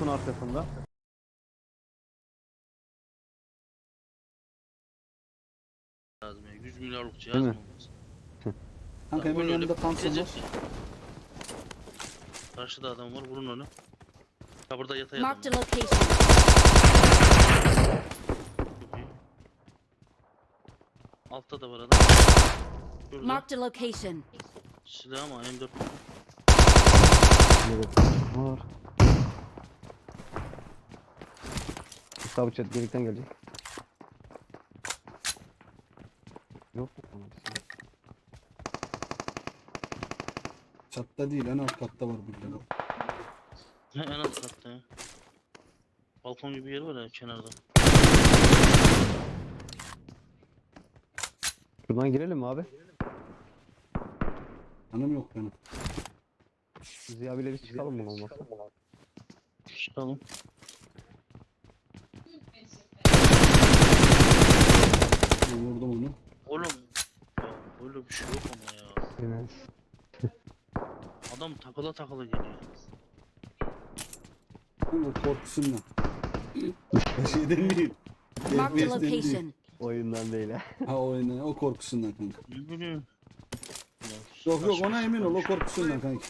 Bulutun arkasında. lazım ya. 100 milyarlık cihaz Değil mı mi? olmaz? Kanka Ya hemen yanında Thompson var. Karşıda adam var vurun onu. Ha burada yatay adam Marked a var. location. Altta da var adam. Şurada. Marked a location. Silah ama M4 Evet. Var. Mustafa çat delikten gelecek. Yok mu? Çatta değil en alt katta var birileri. Ne en alt katta ya. Balkon gibi yer var ya kenarda. Şuradan girelim mi abi? Hanım yok benim. Ziya abiyle biz çıkalım mı olmazsa? Çıkalım. Vurdum onu. Oğlum. Ya böyle bir şey yok ama ya. Yine. Adam takıla takıla geliyor. Kanka korkusundan. Şeyden değil. Marked a FPS'den değil. location. Oyundan değil ha. Ha oyna o korkusundan kanka. Ne bileyim. Ya, Yok yok saçma ona emin ol o sapan korkusundan kanka.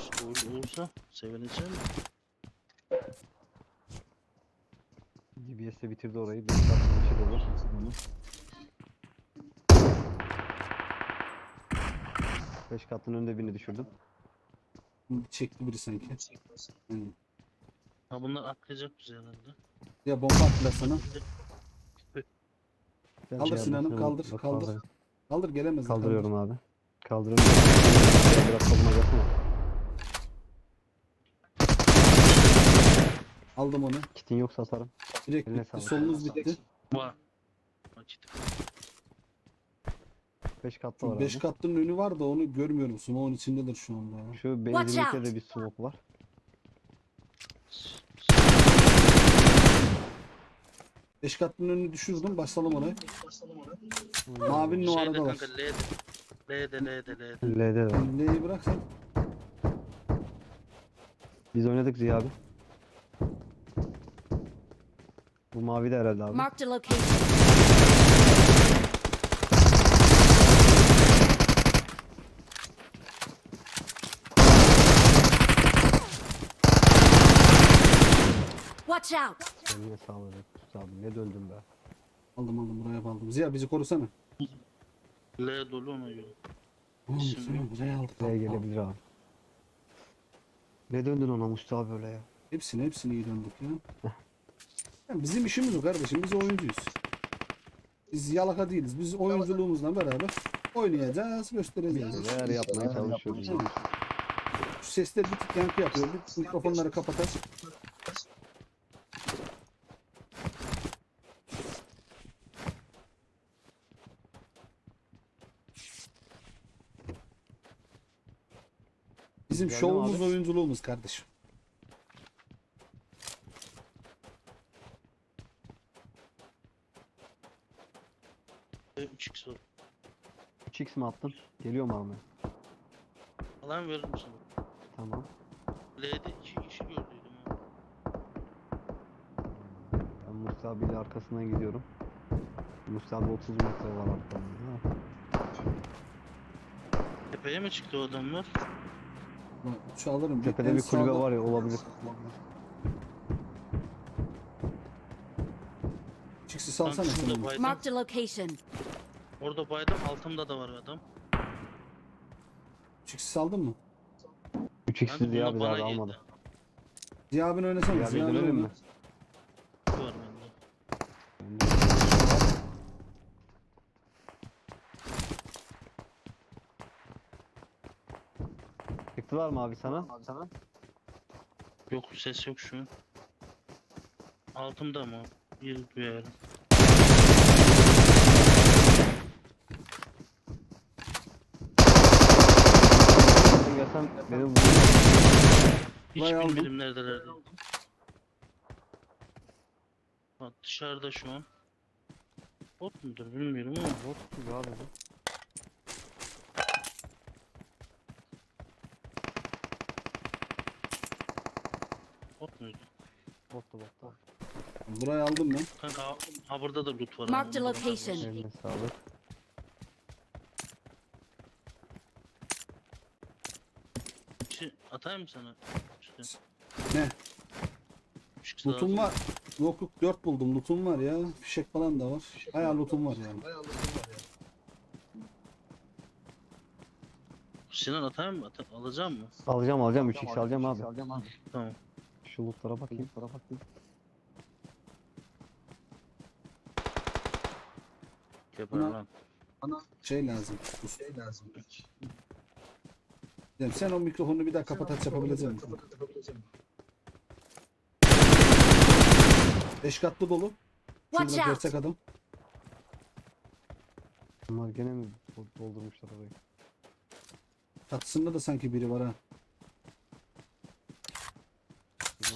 işte öyle olsa sevineceğim. De bitirdi orayı. Bir şey olur. Beş katın önünde birini düşürdüm. Çekti biri sanki. Yani. Ha bunlar atlayacak bize herhalde. Ya bomba attılar sana. Ben Kaldır şey Sinan'ım, yapıyorum, kaldır, kaldır. kaldır. Kaldır gelemez. Kaldırıyorum abi. Kaldırıyorum. Biraz soluma gelsene. Aldım onu. Kitin yoksa atarım. Direkt Eline bitti. sağlık. Solunuz bitti. Var. Vakit. Beş katlı var 5 abi. katlının önü var da onu görmüyorum. Smoke'un içindedir şu anda ya. Şu benzinlikte out. de bir smoke var. 5 katlının önünü düşürdüm. Başlayalım oraya. Mavinin o Şeyde arada var. kanka L'de. L'de L'de L'de. L'de de. L'yi bırak sen. Biz oynadık Ziya abi. Bu mavi de herhalde abi. Marked a location. Watch out! Eline sağlık. Sus abi ne döndüm be. Aldım aldım buraya aldım. Ziya bizi korusana. L dolu ona göre. Oğlum seni buraya aldık. L'ye gelebilir abi. Ne döndün ona Mustafa böyle ya? Hepsini hepsini iyi döndük ya. Bizim işimiz o kardeşim. Biz oyuncuyuz. Biz yalaka değiliz. Biz oyunculuğumuzla beraber oynayacağız, göstereceğiz. Neler yapmaya çalışıyoruz. Şu sesler bir tık yankı yapıyor. Bir mikrofonları kapatar. Bizim şovumuz oyunculuğumuz kardeşim. E, 3x var. 3x mi attın? Geliyor mu abi? Alan verir misin? Tamam. L'de 2 kişi gördüydüm ha. Ben Mustafa abiyle arkasından gidiyorum. Mustafa abi 30 metre var arkamda. Tepeye mi çıktı o adamlar? Uçağı alırım. Tepede En bir kulübe sağda- var ya olabilir. Çıksı salsana Kanka sen şurada onu. baydım. Marked a location. Orada baydım altımda da var adam. Çıksı saldın mı? 3x'siz Kanka ya bunlar biz bana abi geldi. almadı. Ziya abin oynasana. Ziya abin mi? Var bende. Çıktılar mı abi sana? Sana? Yok ses yok şu an. Altımda mı? Bir duyarım. Sen gelsen benim Hiç Vay aldım. bilmedim neredeler diye. Bak dışarıda şu an. Bot mudur bilmiyorum ama bot. gibi abi. bu. Bot muydu? Botta botta. Burayı aldım ben. Kanka ha, ha burada da loot var. Marked a location. Eline sağlık. Şey, atayım mı sana? İşte, Ne? Lootum lazım. var. Yok yok 4 buldum. Lootum var ya. Fişek falan da var. Bayağı lootum var yani. Sinan atayım mı? Ata- alacağım mı? Alacağım alacağım 3 x alacağım abi. Tamam. Şu lootlara bakayım. Lootlara bakayım. Buna- lan. Şey lazım. Cem, sen o mikrofonu bir daha kapat aç yapabilecek misin? Beş katlı dolu. Watch Şurada out! gerçek adam. Bunlar gene mi do- doldurmuşlar orayı? Çatısında da sanki biri var ha.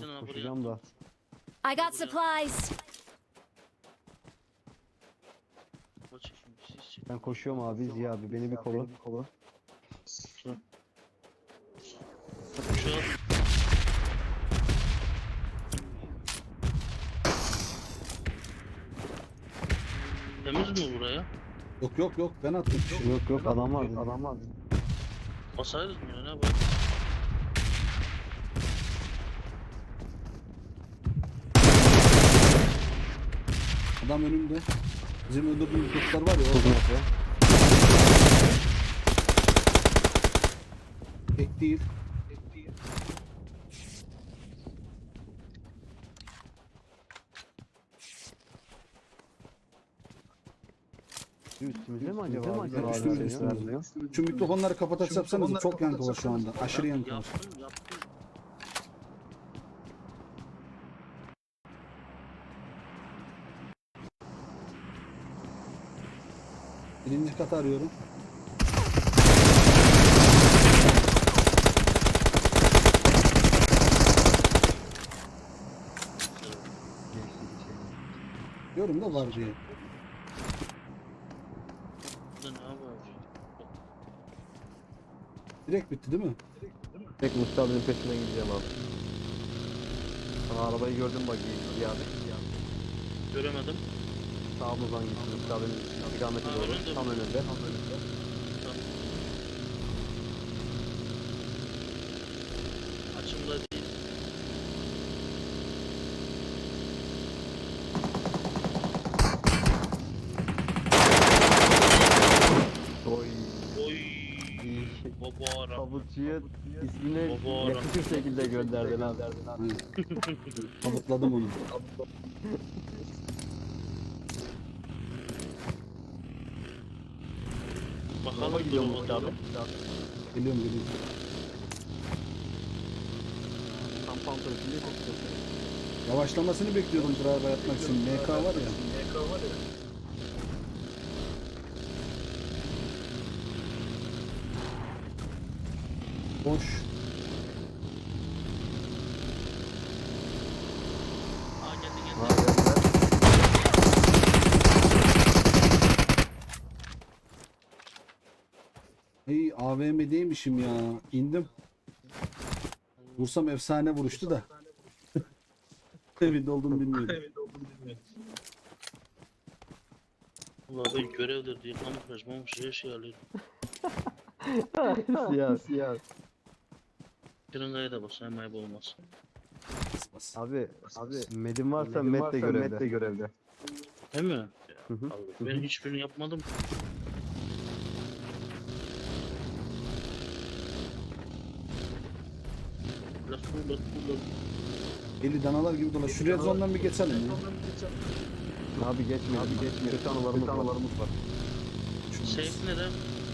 Buraya koşacağım da. I got supplies. Bak şimdi, siz çek. Ben koşuyorum abi Ziya abi beni bir koru. Temiz mi buraya? Yok yok yok ben attım. Yok yok adam var adam var. Basaydın ya ne bak. Adam önümde. Bizim öldürdüğümüz kutlar var ya orada. Tek değil. Üstümüzde mi acaba? mi Bizim acaba? Üstümüzde, üstümüzde. Şu mikrofonları kapatırsanız çok yankı var şu anda. Aşırı yankı var. Yaptım yaptım. Birinci katı arıyorum. Diyorum da var diye. Burada ne var? Direkt bitti değil mi? Tek Mustafa'nın peşinden gideceğim abi. Sana arabayı gördüm bak Ziya abi. Göremedim. Sağımızdan gitti Mustafa'nın istikameti Ha, doğru. mi? Tam önünde. Tam önünde. Tamam. Açımda değil. Oy. Oy. Baba ara. Tabutçuya ismini yakışır şekilde gönderdin abi. Kabutladım onu. Bakalım gidiyor Mustafa. doğru. Geliyorum geliyorum. Tam pantolon içinde çok güzel. Yavaşlamasını bekliyordum drive yapmak için. MK var ya. Boş. Aa geldi geldi. Hey AVM'deymişim ya. İndim. Vursam efsane vuruştu da. Evinde olduğumu bilmiyordum. Vallahi ben görevdir diye kamuflaj mamuflaj her şey alıyorum. Siyah siyah. Şırıngaya da bas hem ayıp olmaz. Bas, bas. Abi abi Medim varsa Met de görevde. Met de görevde. Değil mi? Hı hı. Allah, ben hiçbirini yapmadım. Lafı lafı lafı. Eli danalar gibi dolaş. Şuraya zondan bir geçelim ya. Abi geçmiyor. Abi geçmiyor. Kötü anılarımız, Kötü anılarımız var. Abi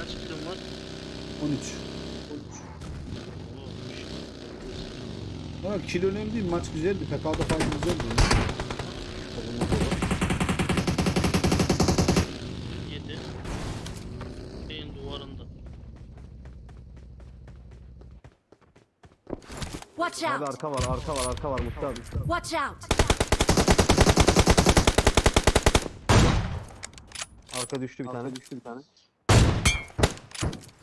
kaç kilim var? 13. Oo, Ha, kilo önemli değil. Maç güzeldi. PK'da fazla güzeldi. Yedi. Beyin duvarında. Watch Abi out! arka var, arka var, arka var Mustafa abi. Watch out! Arka düştü bir tane. Düştü bir tane.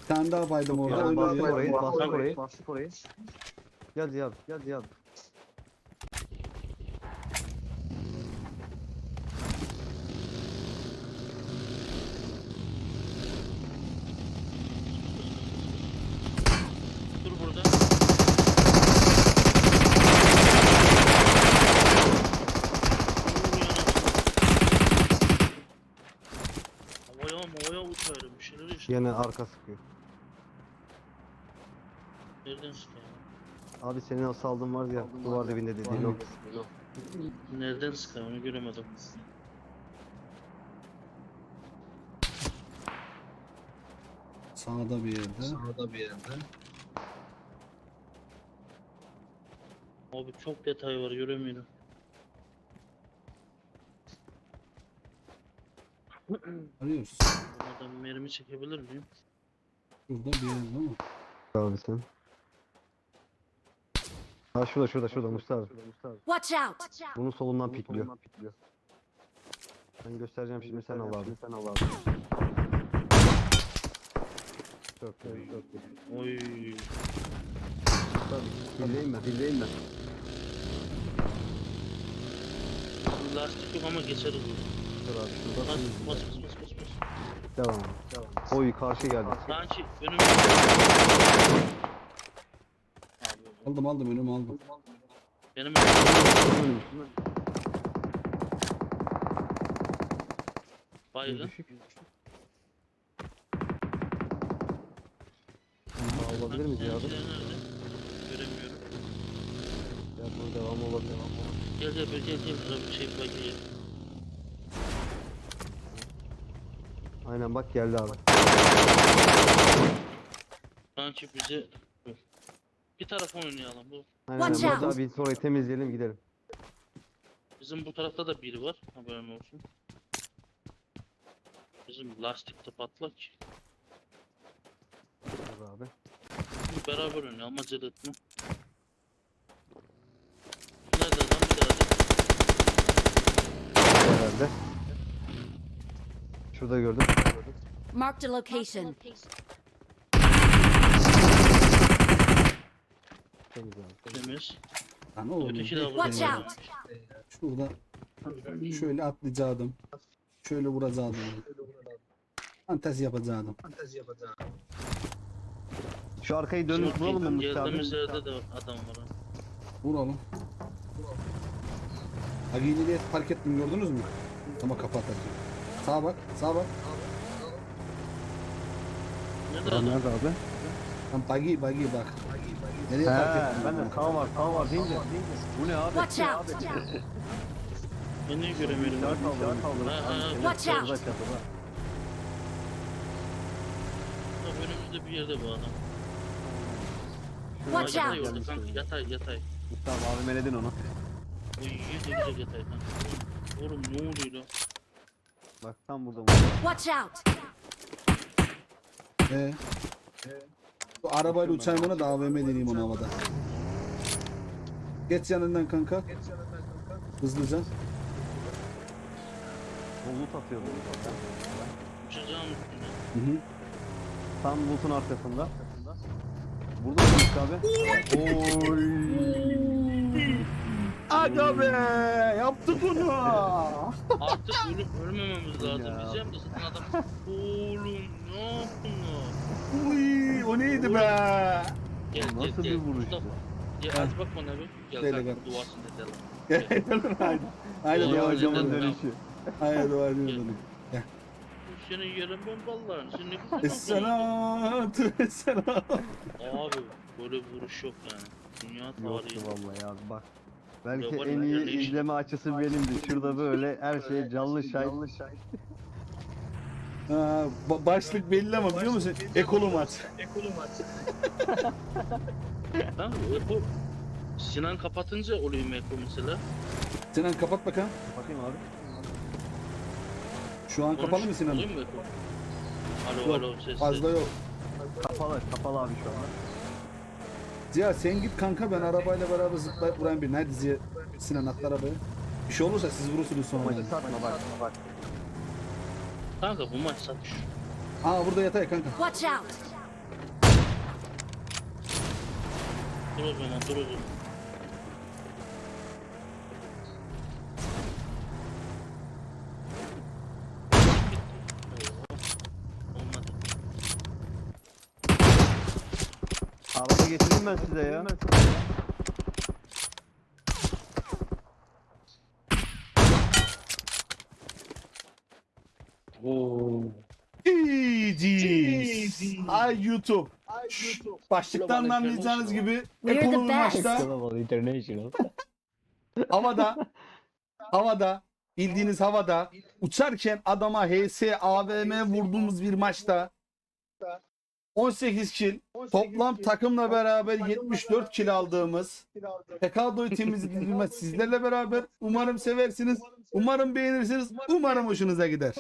Tane daha baydım orada. Öyle bastık bir- orayı, bastık orayı, bastık orayı. Abi, gel Ziya abi. Dur burada. Havaya uçarım. Yine arka sıkıyor. Nereden sıkıyor? Abi senin o saldın var ya, duvar dibinde dediğin o. Nereden sıkıyor onu göremedim. Sağda bir yerde. Sağda bir yerde. Abi çok detay var göremiyorum. Arıyoruz. Buradan mermi çekebilir miyim? Şurada bir yerde ama. Abi sen. Ha şurada şurada şurada Mustafa abi. Watch out! Bunun solundan pikliyor. Ben göstereceğim şimdi sen al abi. Sen al abi. Çok iyi, çok iyi. Oy. Dilleyim ben, dilleyim ben. Lastik yok ama geçeriz bunu. Dur abi şurada. bas bas bas bas. bas. Devam. Devam. Oy karşı geldi. Sanki önümde. Aldım aldım önümü aldım. benim baygın. Düşük. Aa, olabilir? Seninkiler nerede? Göremiyorum. Ya bunun devamı olabilir. Gel gel gel gel gel. Şurada bir şey bak gel. Aynen bak geldi abi. Sanki bize bir tarafa oynayalım. Bu Aynen Watch burada out. bir orayı temizleyelim gidelim. bizim bu tarafta da biri var. Haberin olsun. Bizim lastik de patlak. Dur abi. Beraber oynayalım. Acele etme. Nerede lan bir daha da. Herhalde. Şurada gördüm. Marked a location. Temiz abi. Temiz. Lan oğlum. Öteki de Watch burada. out! Şurada şöyle atlayacaktım. Şöyle vuracaktım. Fantezi yapacaktım. Şu arkayı dönüp vuralım mı. Mustafa abi? Geldiğimiz yerde de adam var. Vuralım. Agini diye park ettim gördünüz mü? Ama kapat Sağa bak, sağa bak. Nerede adam? Nerede abi? Lan buggy buggy bak. Nereye park He, ettim? ben de sağ var, sağ var deyince. Bu ne abi? Watch out! Ben niye göremiyorum? İşaret kaldırın. Watch out! Önümüzde bir yerde bu adam. Watch Aa, yatay out! orada kanka yatay yatay. Mustafa abi meledin onu. Uy ne güzel yatay kanka. Oğlum ne oluyor lan? Bak tam burada. Watch out! Ee? Bu arabayla uçayım ona da AVM deneyeyim onu havada. Geç yanından kanka. Hızlıca. Bulut atıyor bunu zaten. Uçacağım. Hı hı. Tam bulutun arkasında. Burada mı abi? Oy. Aga be! Yaptık bunu! Artık ölüp ölmememiz lazım. Diyeceğim de zaten adam. Oğlum ne yaptın lan? Uy, o neydi be? Gel Nasıl gel bir gel. vuruş Mustafa. Gel aç bak bana bir. Gel Söyle kanka kardeşim. duvarsın dedim. Haydi. Haydi Oğlum, dua Ya hocam, hocamın dedim. dönüşü. Haydi dua Gel. ediyorum. Senin yerin ben ballarım. Sen ne güzel Esselatü vesselam. Abi böyle bir vuruş yok yani. Dünya Yoktu tarihi. vallahi abi bak. Belki var en iyi iş- izleme açısı benimdi. Şurada böyle her şey canlı şahit. Ha, ba- başlık belli ama biliyor musun? Ekolu maç. Ha, bu Sinan kapatınca oluyor Meko mesela. Sinan kapat bakalım. Bakayım abi. Şu an kapalı mı Sinan? Oluyor mu Meko? Alo Yok, alo ses Fazla yok. Kapalı, kapalı abi şu anda. Ziya sen git kanka ben arabayla beraber zıplayıp vurayım bir. Hadi Ziya Sinan atla arabaya. Bir şey olursa siz vurursunuz sonra. Maçı satma bak. Kanka bu maç satış. Aa burada yatay kanka. Watch out. Dur o zaman dur o zaman. Araba getireyim ben size ya. Oo. GG's. Ay YouTube. Başlıktan da anlayacağınız gibi We're the ekonomi best. maçta Global International. havada havada bildiğiniz havada uçarken adama HS AVM vurduğumuz bir maçta 18 kill toplam takımla beraber 74 kill aldığımız Pekado'yu temizlediğimiz sizlerle beraber. Umarım seversiniz. Umarım beğenirsiniz. Umarım hoşunuza gider.